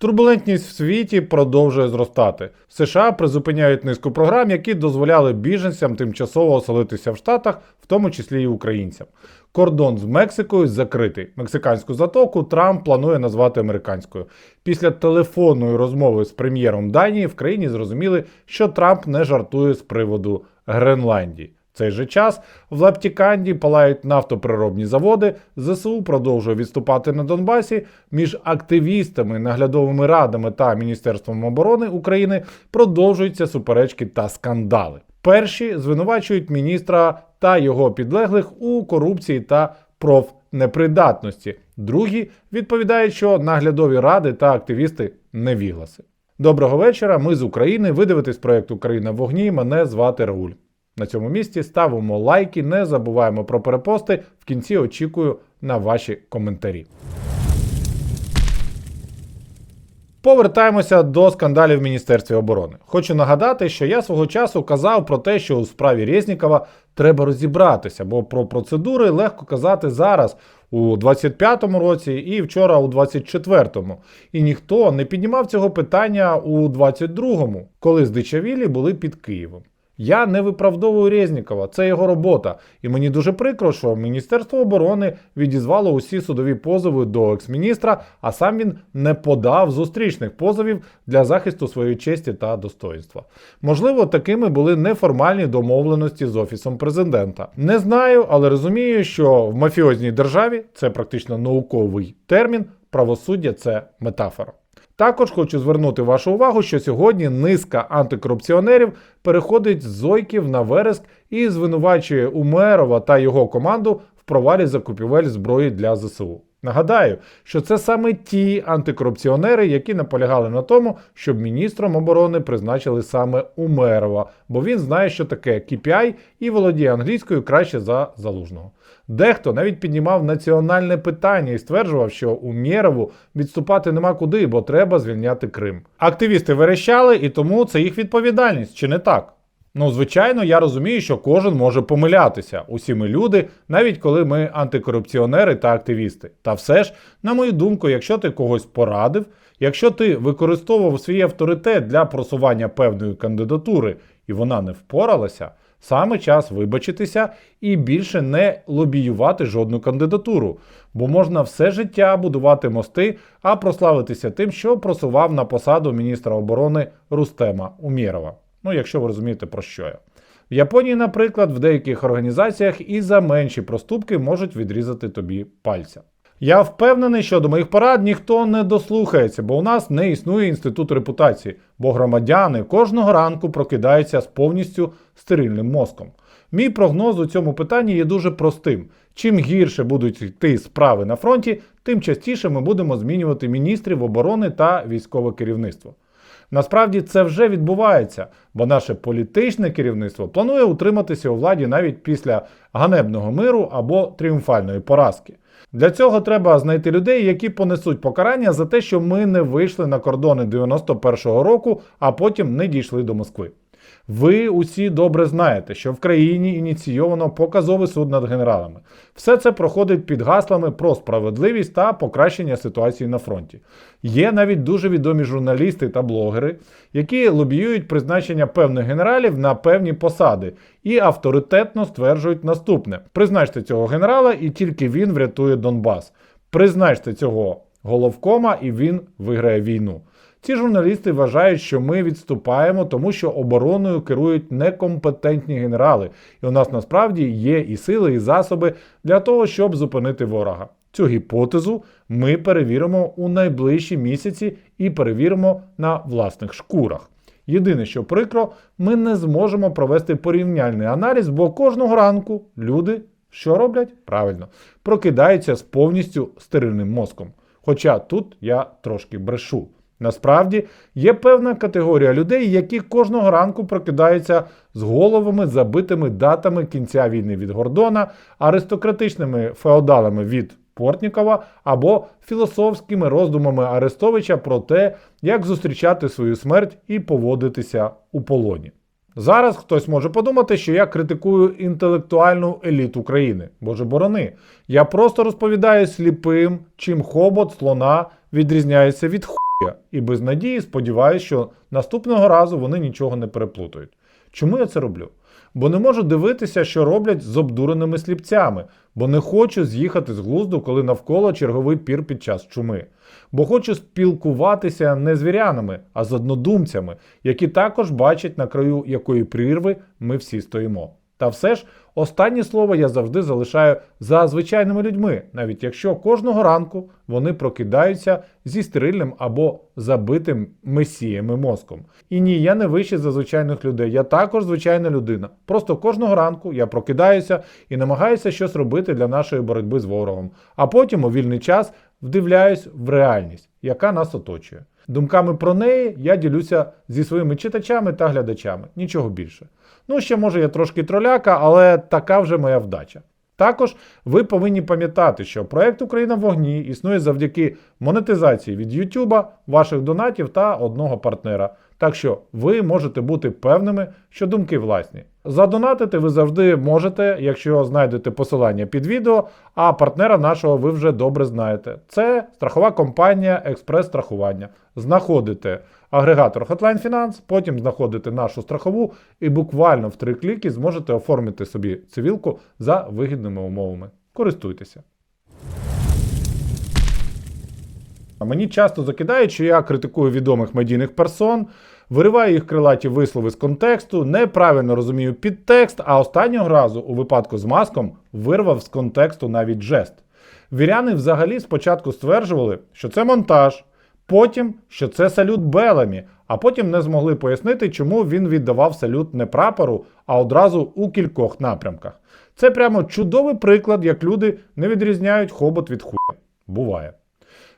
Турбулентність в світі продовжує зростати. США призупиняють низку програм, які дозволяли біженцям тимчасово оселитися в Штатах, в тому числі і українцям. Кордон з Мексикою закритий. Мексиканську затоку Трамп планує назвати американською. Після телефонної розмови з прем'єром Данії в країні зрозуміли, що Трамп не жартує з приводу Гренландії. Цей же час в Лаптіканді палають нафтоприробні заводи. ЗСУ продовжує відступати на Донбасі. Між активістами, наглядовими радами та Міністерством оборони України продовжуються суперечки та скандали. Перші звинувачують міністра та його підлеглих у корупції та профнепридатності. Другі відповідають, що наглядові ради та активісти невігласи. Доброго вечора. Ми з України. Ви дивитесь проєкт Україна в вогні. Мене звати Рауль. На цьому місці ставимо лайки, не забуваємо про перепости. В кінці очікую на ваші коментарі. Повертаємося до скандалів в Міністерстві оборони. Хочу нагадати, що я свого часу казав про те, що у справі Резнікова треба розібратися, бо про процедури легко казати зараз, у 25-му році і вчора у 24-му. І ніхто не піднімав цього питання у 22-му, коли здичавілі були під Києвом. Я не виправдовую Резнікова, це його робота. І мені дуже прикро, що Міністерство оборони відізвало усі судові позови до екс-міністра, а сам він не подав зустрічних позовів для захисту своєї честі та достоїнства. Можливо, такими були неформальні домовленості з офісом президента. Не знаю, але розумію, що в мафіозній державі це практично науковий термін. Правосуддя це метафора. Також хочу звернути вашу увагу, що сьогодні низка антикорупціонерів переходить з зойків на вереск і звинувачує Умерова та його команду в провалі закупівель зброї для ЗСУ. Нагадаю, що це саме ті антикорупціонери, які наполягали на тому, щоб міністром оборони призначили саме Умерова, бо він знає, що таке KPI і володіє англійською краще за залужного. Дехто навіть піднімав національне питання і стверджував, що Умєрову відступати нема куди, бо треба звільняти Крим. Активісти верещали, і тому це їх відповідальність, чи не так? Ну, звичайно, я розумію, що кожен може помилятися. Усі ми люди, навіть коли ми антикорупціонери та активісти. Та все ж, на мою думку, якщо ти когось порадив, якщо ти використовував свій авторитет для просування певної кандидатури і вона не впоралася, саме час вибачитися і більше не лобіювати жодну кандидатуру, бо можна все життя будувати мости, а прославитися тим, що просував на посаду міністра оборони Рустема Умєрова. Ну, якщо ви розумієте, про що я. В Японії, наприклад, в деяких організаціях і за менші проступки можуть відрізати тобі пальця. Я впевнений, що до моїх порад ніхто не дослухається, бо у нас не існує інститут репутації, бо громадяни кожного ранку прокидаються з повністю стерильним мозком. Мій прогноз у цьому питанні є дуже простим: чим гірше будуть йти справи на фронті, тим частіше ми будемо змінювати міністрів оборони та військове керівництво. Насправді це вже відбувається, бо наше політичне керівництво планує утриматися у владі навіть після ганебного миру або тріумфальної поразки. Для цього треба знайти людей, які понесуть покарання за те, що ми не вийшли на кордони 91-го року, а потім не дійшли до Москви. Ви усі добре знаєте, що в країні ініційовано показовий суд над генералами. Все це проходить під гаслами про справедливість та покращення ситуації на фронті. Є навіть дуже відомі журналісти та блогери, які лобіюють призначення певних генералів на певні посади і авторитетно стверджують наступне: призначте цього генерала, і тільки він врятує Донбас. Призначте цього головкома, і він виграє війну. Ці журналісти вважають, що ми відступаємо, тому що обороною керують некомпетентні генерали, і у нас насправді є і сили, і засоби для того, щоб зупинити ворога. Цю гіпотезу ми перевіримо у найближчі місяці і перевіримо на власних шкурах. Єдине, що прикро, ми не зможемо провести порівняльний аналіз, бо кожного ранку люди що роблять? Правильно, прокидаються з повністю стерильним мозком. Хоча тут я трошки брешу. Насправді є певна категорія людей, які кожного ранку прокидаються з головами, забитими датами кінця війни від Гордона, аристократичними феодалами від Портнікова або філософськими роздумами Арестовича про те, як зустрічати свою смерть і поводитися у полоні. Зараз хтось може подумати, що я критикую інтелектуальну еліту країни. Боже борони. Я просто розповідаю сліпим, чим хобот слона відрізняється від ху. І без надії сподіваюся, що наступного разу вони нічого не переплутають. Чому я це роблю? Бо не можу дивитися, що роблять з обдуреними сліпцями, бо не хочу з'їхати з глузду, коли навколо черговий пір під час чуми. Бо хочу спілкуватися не з вірянами, а з однодумцями, які також бачать на краю якої прірви ми всі стоїмо. Та все ж останнє слово я завжди залишаю за звичайними людьми, навіть якщо кожного ранку вони прокидаються зі стерильним або забитим месіями мозком. І ні, я не вищий за звичайних людей, я також звичайна людина. Просто кожного ранку я прокидаюся і намагаюся щось робити для нашої боротьби з ворогом, а потім у вільний час вдивляюсь в реальність, яка нас оточує. Думками про неї я ділюся зі своїми читачами та глядачами, нічого більше. Ну, ще може я трошки троляка, але така вже моя вдача. Також ви повинні пам'ятати, що проект Україна в вогні існує завдяки монетизації від YouTube, ваших донатів та одного партнера. Так що ви можете бути певними, що думки власні. Задонатити ви завжди можете, якщо знайдете посилання під відео, а партнера нашого ви вже добре знаєте. Це страхова компанія Експрес-страхування. Знаходите агрегатор Hotline Finance, потім знаходите нашу страхову і буквально в три кліки зможете оформити собі цивілку за вигідними умовами. Користуйтеся. Мені часто закидають, що я критикую відомих медійних персон, вириваю їх крилаті вислови з контексту, неправильно розумію підтекст, а останнього разу, у випадку з маском, вирвав з контексту навіть жест. Віряни взагалі спочатку стверджували, що це монтаж, потім, що це салют Беламі, а потім не змогли пояснити, чому він віддавав салют не прапору, а одразу у кількох напрямках. Це прямо чудовий приклад, як люди не відрізняють хобот від хуя. Буває.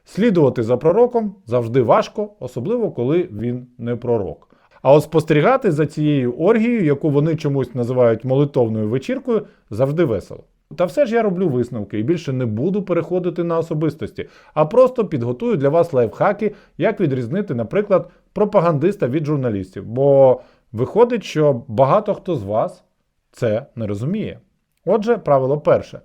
Слідувати за пророком завжди важко, особливо коли він не пророк. А от спостерігати за цією оргією, яку вони чомусь називають молитовною вечіркою, завжди весело. Та все ж я роблю висновки і більше не буду переходити на особистості, а просто підготую для вас лайфхаки, як відрізнити, наприклад, пропагандиста від журналістів. Бо виходить, що багато хто з вас це не розуміє. Отже, правило перше.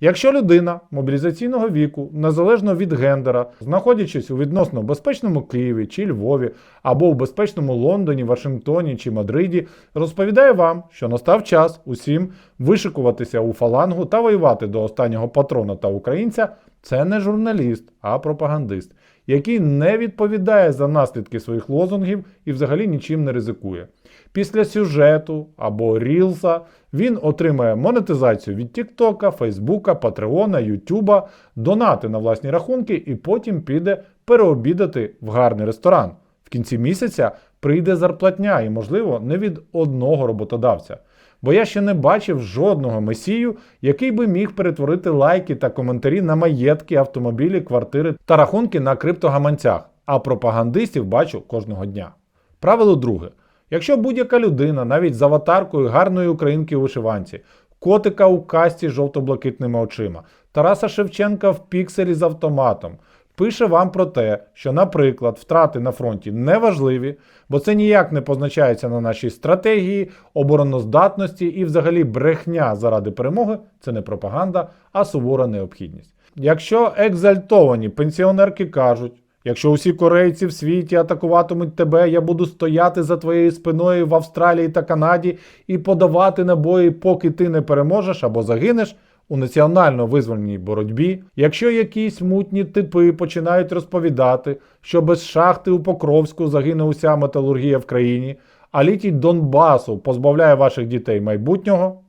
Якщо людина мобілізаційного віку, незалежно від гендера, знаходячись у відносно безпечному Києві чи Львові, або в безпечному Лондоні, Вашингтоні чи Мадриді, розповідає вам, що настав час усім вишикуватися у фалангу та воювати до останнього патрона та українця, це не журналіст, а пропагандист, який не відповідає за наслідки своїх лозунгів і взагалі нічим не ризикує. Після сюжету або рілса він отримає монетизацію від Тіктока, Фейсбука, Патреона, Ютуба, донати на власні рахунки і потім піде переобідати в гарний ресторан. В кінці місяця прийде зарплатня і, можливо, не від одного роботодавця. Бо я ще не бачив жодного месію, який би міг перетворити лайки та коментарі на маєтки, автомобілі, квартири та рахунки на криптогаманцях, а пропагандистів бачу кожного дня. Правило друге. Якщо будь-яка людина, навіть з аватаркою гарної українки у вишиванці, котика у касті з жовто-блакитними очима, Тараса Шевченка в пікселі з автоматом, пише вам про те, що, наприклад, втрати на фронті не важливі, бо це ніяк не позначається на нашій стратегії, обороноздатності і взагалі брехня заради перемоги це не пропаганда, а сувора необхідність. Якщо екзальтовані пенсіонерки кажуть, Якщо усі корейці в світі атакуватимуть тебе, я буду стояти за твоєю спиною в Австралії та Канаді і подавати набої, поки ти не переможеш або загинеш у національно-визвольній боротьбі. Якщо якісь мутні типи починають розповідати, що без шахти у Покровську загине уся металургія в країні, а літій Донбасу позбавляє ваших дітей майбутнього,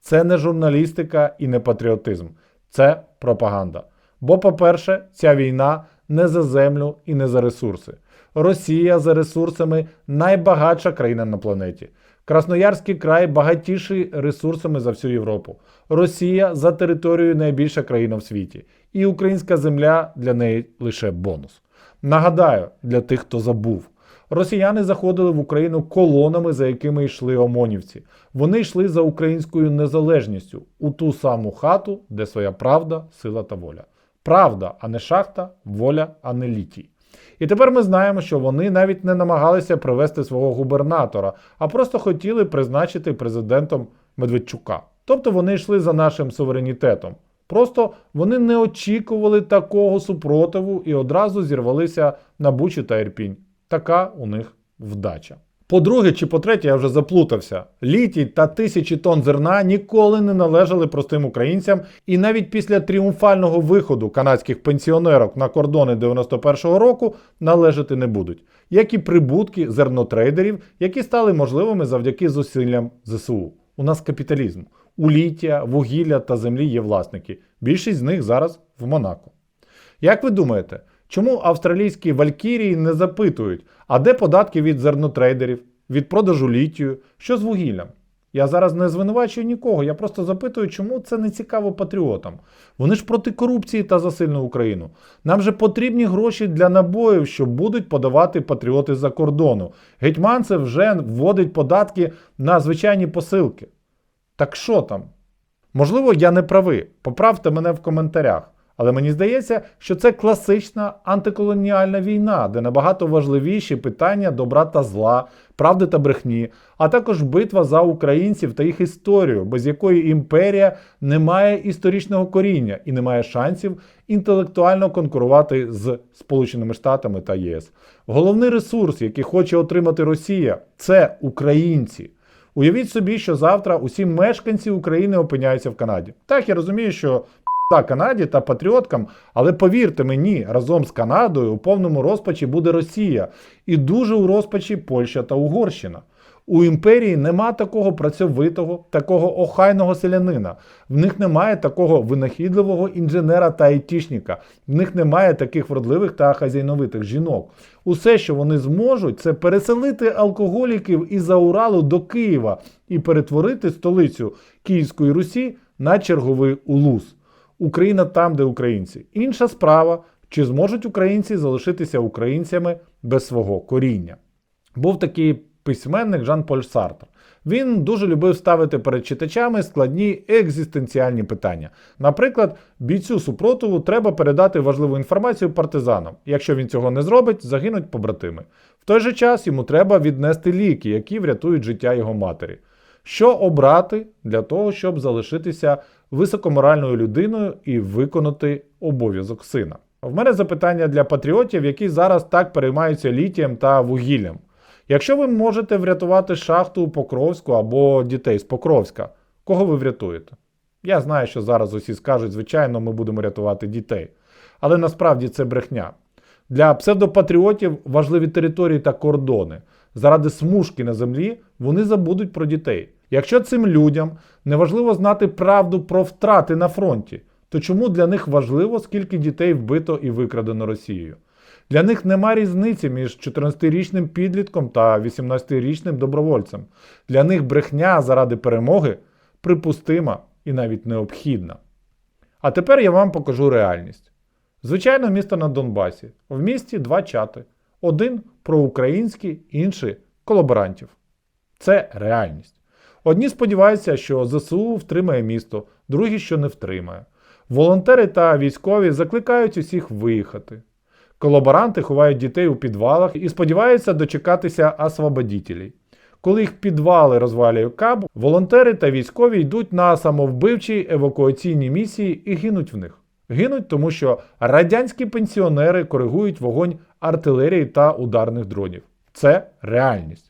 це не журналістика і не патріотизм, це пропаганда. Бо, по-перше, ця війна не за землю і не за ресурси. Росія за ресурсами найбагатша країна на планеті. Красноярський край багатіший ресурсами за всю Європу. Росія за територією найбільша країна в світі. І українська земля для неї лише бонус. Нагадаю, для тих, хто забув. Росіяни заходили в Україну колонами, за якими йшли омонівці. Вони йшли за українською незалежністю у ту саму хату, де своя правда, сила та воля. Правда, а не шахта, воля, а не літій. І тепер ми знаємо, що вони навіть не намагалися привести свого губернатора, а просто хотіли призначити президентом Медведчука. Тобто вони йшли за нашим суверенітетом, Просто вони не очікували такого супротиву і одразу зірвалися на Бучу та Ірпінь. Така у них вдача. По-друге, чи по-третє, я вже заплутався. Літій та тисячі тонн зерна ніколи не належали простим українцям, і навіть після тріумфального виходу канадських пенсіонерок на кордони 91-го року належати не будуть, як і прибутки зернотрейдерів, які стали можливими завдяки зусиллям ЗСУ. У нас капіталізм. У ліття, вугілля та землі є власники. Більшість з них зараз в Монако. Як ви думаєте, чому австралійські валькірії не запитують, а де податки від зернотрейдерів, від продажу літію, що з вугіллям? Я зараз не звинувачую нікого, я просто запитую, чому це не цікаво патріотам. Вони ж проти корупції та за сильну Україну. Нам же потрібні гроші для набоїв, що будуть подавати патріоти за кордону. Гетьманцев вже вводить податки на звичайні посилки. Так що там? Можливо, я не правий. Поправте мене в коментарях. Але мені здається, що це класична антиколоніальна війна, де набагато важливіші питання добра та зла, правди та брехні, а також битва за українців та їх історію, без якої імперія не має історичного коріння і не має шансів інтелектуально конкурувати з Сполученими Штатами та ЄС. Головний ресурс, який хоче отримати Росія, це українці. Уявіть собі, що завтра усі мешканці України опиняються в Канаді. Так, я розумію, що Канаді та патріоткам, але повірте мені, разом з Канадою у повному розпачі буде Росія і дуже у розпачі Польща та Угорщина. У імперії нема такого працьовитого, такого охайного селянина. В них немає такого винахідливого інженера та айтішника. В них немає таких вродливих та хазяйновитих жінок. Усе, що вони зможуть, це переселити алкоголіків із-за Уралу до Києва і перетворити столицю Київської Русі на черговий улус. Україна там, де українці. Інша справа, чи зможуть українці залишитися українцями без свого коріння. Був такий письменник Жан-Поль Сартр. Він дуже любив ставити перед читачами складні екзистенціальні питання. Наприклад, бійцю супротиву треба передати важливу інформацію партизанам. Якщо він цього не зробить, загинуть побратими. В той же час йому треба віднести ліки, які врятують життя його матері. Що обрати для того, щоб залишитися високоморальною людиною і виконати обов'язок сина? В мене запитання для патріотів, які зараз так переймаються літієм та вугіллям. Якщо ви можете врятувати шахту Покровську або дітей з Покровська, кого ви врятуєте? Я знаю, що зараз усі скажуть, звичайно, ми будемо рятувати дітей. Але насправді це брехня. Для псевдопатріотів важливі території та кордони. Заради смужки на землі вони забудуть про дітей. Якщо цим людям не важливо знати правду про втрати на фронті, то чому для них важливо, скільки дітей вбито і викрадено Росією? Для них нема різниці між 14-річним підлітком та 18-річним добровольцем. Для них брехня заради перемоги припустима і навіть необхідна. А тепер я вам покажу реальність. Звичайно, місто на Донбасі. В місті два чати: один проукраїнський, інший колаборантів. Це реальність. Одні сподіваються, що ЗСУ втримає місто, другі, що не втримає. Волонтери та військові закликають усіх виїхати. Колаборанти ховають дітей у підвалах і сподіваються дочекатися освободітелей. Коли їх підвали розвалює каб, волонтери та військові йдуть на самовбивчі евакуаційні місії і гинуть в них. Гинуть, тому що радянські пенсіонери коригують вогонь артилерії та ударних дронів. Це реальність.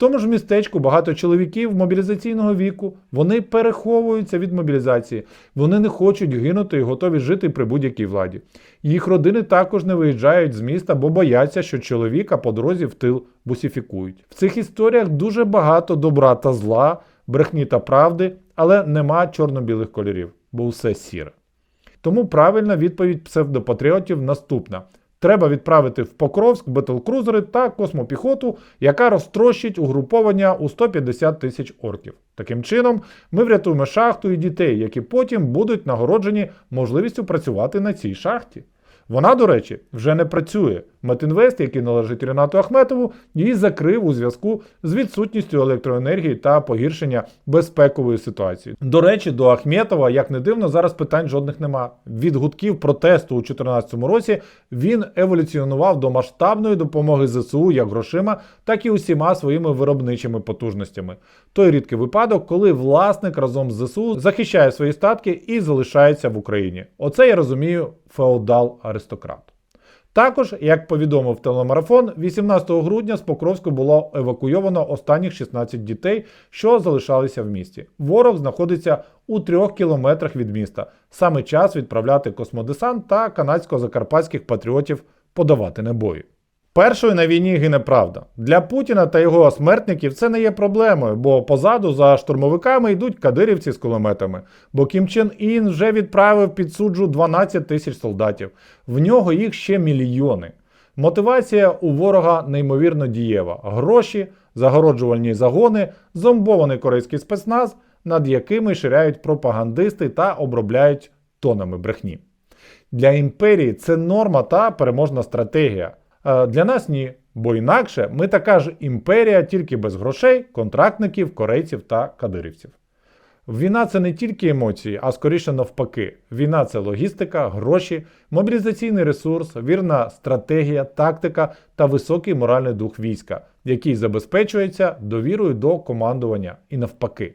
Тому ж містечку багато чоловіків мобілізаційного віку, вони переховуються від мобілізації, вони не хочуть гинути і готові жити при будь-якій владі. Їх родини також не виїжджають з міста, бо бояться, що чоловіка по дорозі в тил бусифікують. В цих історіях дуже багато добра та зла, брехні та правди, але нема чорно-білих кольорів, бо все сіре. Тому правильна відповідь псевдопатріотів наступна. Треба відправити в Покровськ бетлкрузери та космопіхоту, яка розтрощить угруповання у 150 тисяч орків. Таким чином, ми врятуємо шахту і дітей, які потім будуть нагороджені можливістю працювати на цій шахті. Вона, до речі, вже не працює. Метінвест, який належить Ренату Ахметову, її закрив у зв'язку з відсутністю електроенергії та погіршення безпекової ситуації. До речі, до Ахметова, як не дивно, зараз питань жодних нема. Від гудків протесту у 2014 році він еволюціонував до масштабної допомоги ЗСУ як грошима, так і усіма своїми виробничими потужностями. Той рідкий випадок, коли власник разом з ЗСУ захищає свої статки і залишається в Україні. Оце я розумію феодал-аристократ. Також, як повідомив телемарафон, 18 грудня з Покровську було евакуйовано останніх 16 дітей, що залишалися в місті. Ворог знаходиться у трьох кілометрах від міста. Саме час відправляти космодесант та канадсько-закарпатських патріотів подавати небої. Першою на війні гине правда. Для Путіна та його смертників це не є проблемою, бо позаду за штурмовиками йдуть кадирівці з кулеметами. Бо Кім Чен Ін вже відправив під суджу 12 тисяч солдатів. В нього їх ще мільйони. Мотивація у ворога неймовірно дієва: гроші, загороджувальні загони, зомбований корейський спецназ, над якими ширяють пропагандисти та обробляють тонами брехні. Для імперії це норма та переможна стратегія. Е, Для нас ні, бо інакше ми така ж імперія тільки без грошей, контрактників, корейців та кадирівців. Війна це не тільки емоції, а скоріше навпаки. Війна це логістика, гроші, мобілізаційний ресурс, вірна стратегія, тактика та високий моральний дух війська, який забезпечується довірою до командування і навпаки.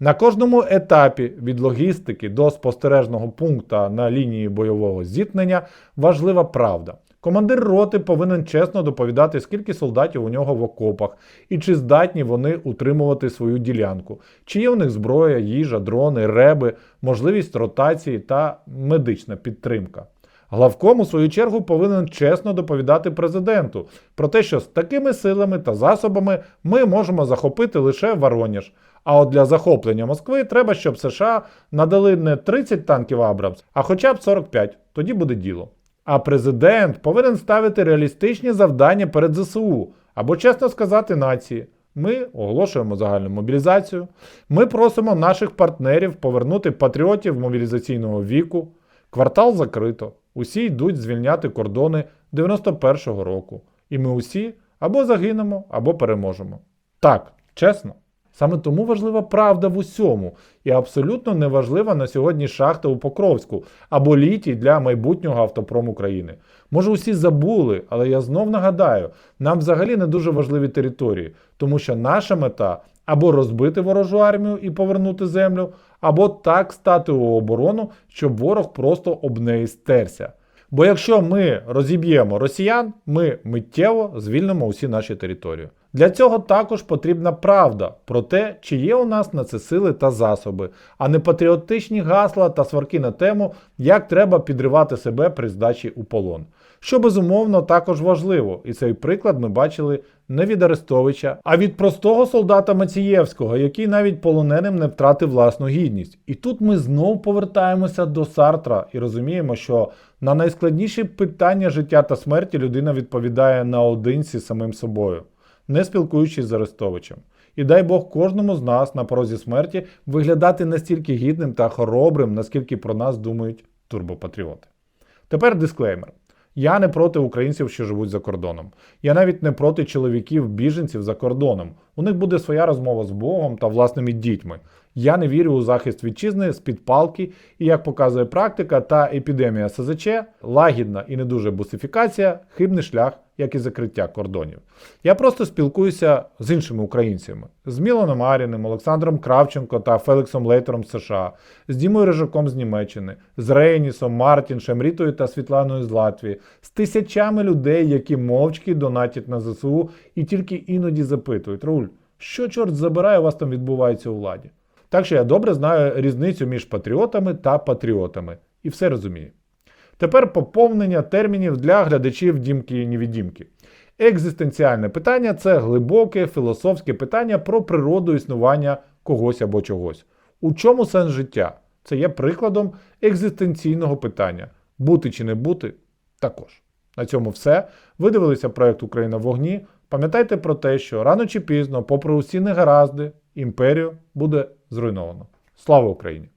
На кожному етапі від логістики до спостережного пункту на лінії бойового зіткнення важлива правда. Командир роти повинен чесно доповідати, скільки солдатів у нього в окопах, і чи здатні вони утримувати свою ділянку, чи є у них зброя, їжа, дрони, реби, можливість ротації та медична підтримка. Главком, у свою чергу, повинен чесно доповідати президенту про те, що з такими силами та засобами ми можемо захопити лише Воронеж. А от для захоплення Москви треба, щоб США надали не 30 танків Абрамс, а хоча б 45. Тоді буде діло. А президент повинен ставити реалістичні завдання перед ЗСУ або чесно сказати нації. Ми оголошуємо загальну мобілізацію. Ми просимо наших партнерів повернути патріотів мобілізаційного віку. Квартал закрито. Усі йдуть звільняти кордони 91-го року. І ми усі або загинемо, або переможемо. Так, чесно. Саме тому важлива правда в усьому, і абсолютно не важлива на сьогодні шахта у Покровську або літій для майбутнього автопрому України. Може, усі забули, але я знов нагадаю, нам взагалі не дуже важливі території, тому що наша мета або розбити ворожу армію і повернути землю, або так стати у оборону, щоб ворог просто об неї стерся. Бо якщо ми розіб'ємо росіян, ми миттєво звільнимо усі наші території. Для цього також потрібна правда про те, чи є у нас на це сили та засоби, а не патріотичні гасла та сварки на тему, як треба підривати себе при здачі у полон. Що безумовно також важливо, і цей приклад ми бачили не від Арестовича, а від простого солдата Мацієвського, який навіть полоненим не втратив власну гідність. І тут ми знов повертаємося до Сартра і розуміємо, що на найскладніші питання життя та смерті людина відповідає наодинці самим собою, не спілкуючись з Арестовичем. І дай Бог кожному з нас на порозі смерті виглядати настільки гідним та хоробрим, наскільки про нас думають турбопатріоти. Тепер дисклеймер. Я не проти українців, що живуть за кордоном. Я навіть не проти чоловіків-біженців за кордоном. У них буде своя розмова з Богом та власними дітьми. Я не вірю у захист вітчизни з-під палки, і як показує практика та епідемія СЗЧ, лагідна і не дуже бусифікація хибний шлях, як і закриття кордонів. Я просто спілкуюся з іншими українцями: з Міланом Маріним, Олександром Кравченко та Феліксом Лейтером США, з Дімою Рижаком з Німеччини, з Рейнісом, Мартіншем, Рітою та Світланою з Латвії, з тисячами людей, які мовчки донатять на ЗСУ і тільки іноді запитують: Руль, що чорт забирає, у вас там відбувається у владі? Так що я добре знаю різницю між патріотами та патріотами і все розумію. Тепер поповнення термінів для глядачів дімки і невідімки. Екзистенціальне питання це глибоке філософське питання про природу існування когось або чогось. У чому сенс життя? Це є прикладом екзистенційного питання. Бути чи не бути також. На цьому все. Ви дивилися проект Україна в вогні. Пам'ятайте про те, що рано чи пізно, попри усі негаразди, імперію буде зруйновано. Слава Україні!